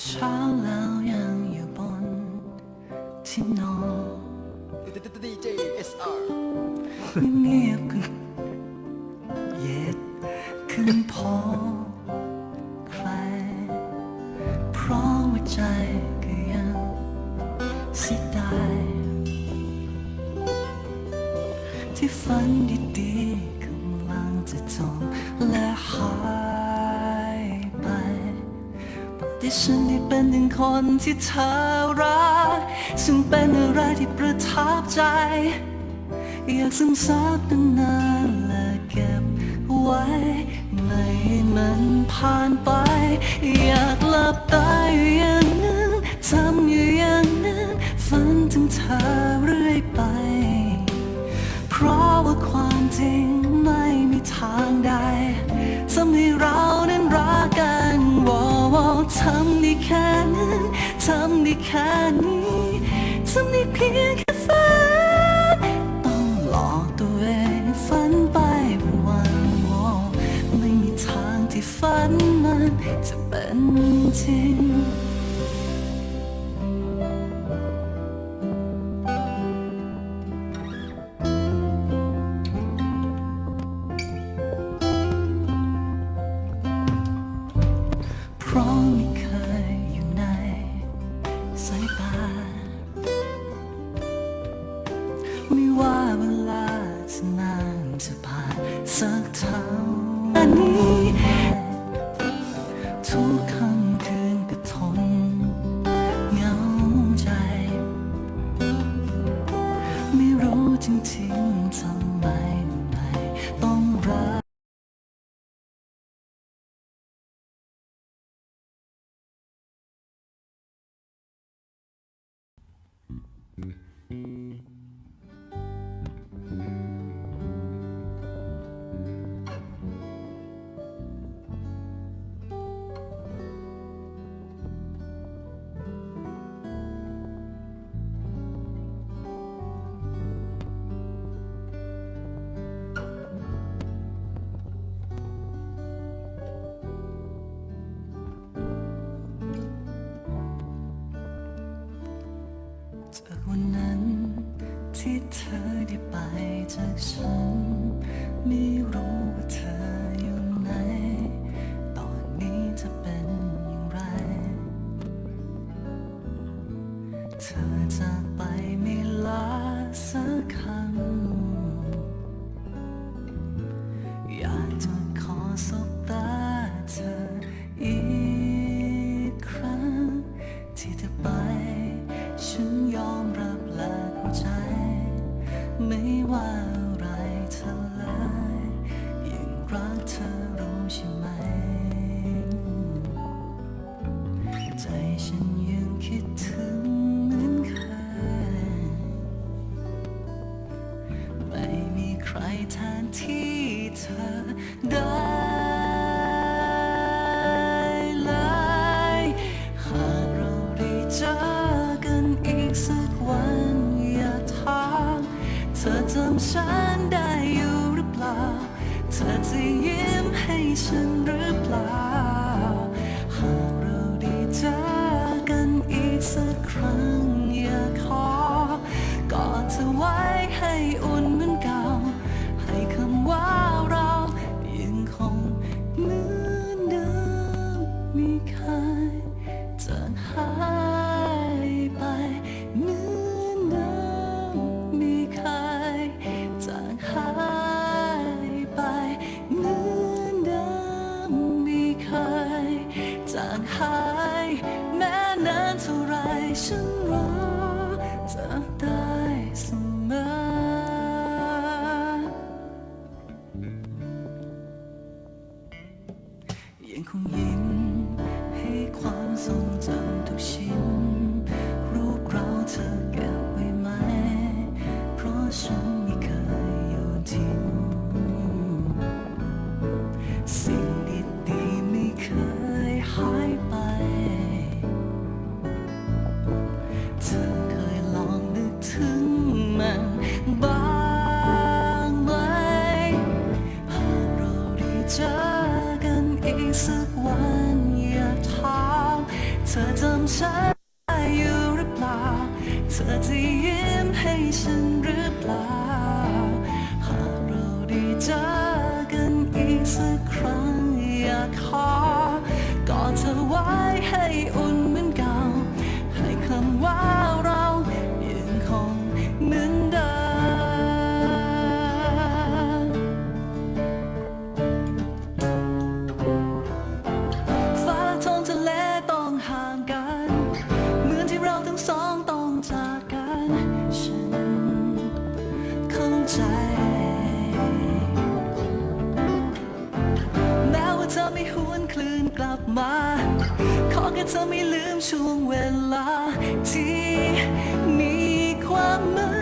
เช้าแล้วยังอยู่บนที่นอน DJ SR เงียบๆขึ้นเย็ดขึ้นพอใคร เพราะว่าใจก็ยังเสียดายที่ฝันดีๆกำลังจะจบและ ที่ฉันได้เป็นหนึ่งคนที่เธอรัก ซึ่งเป็นอะไรที่ประทับใจ อยากซึมซับนานและเก็บไว้ไม่ให้มันผ่านไป อยากหลับตาอยู่อย่าง ได้แค่นี้ทำได้เพียงแค่ฝัน ต้องหลอกตัวเองฝันไปวันๆวอไม่มีทางที่ฝันมันจะเป็นจริง Mhm. ใช่ไหม ใจฉันยังคิดถึงเหมือนเคย ไม่มีใครแทนที่เธอได้เลยหากเราได้เจอกันอีกสักวันอย่าถามเธอจำฉันได้อยู่หรือเปล่า เธอจะ ฉันหรือเปล่า ยั จ แม้ว่าเธอไม่หวนคลื่นกลับมา ขอแค่เธอไม่ลืมช่วงเวลาที่มีความมืด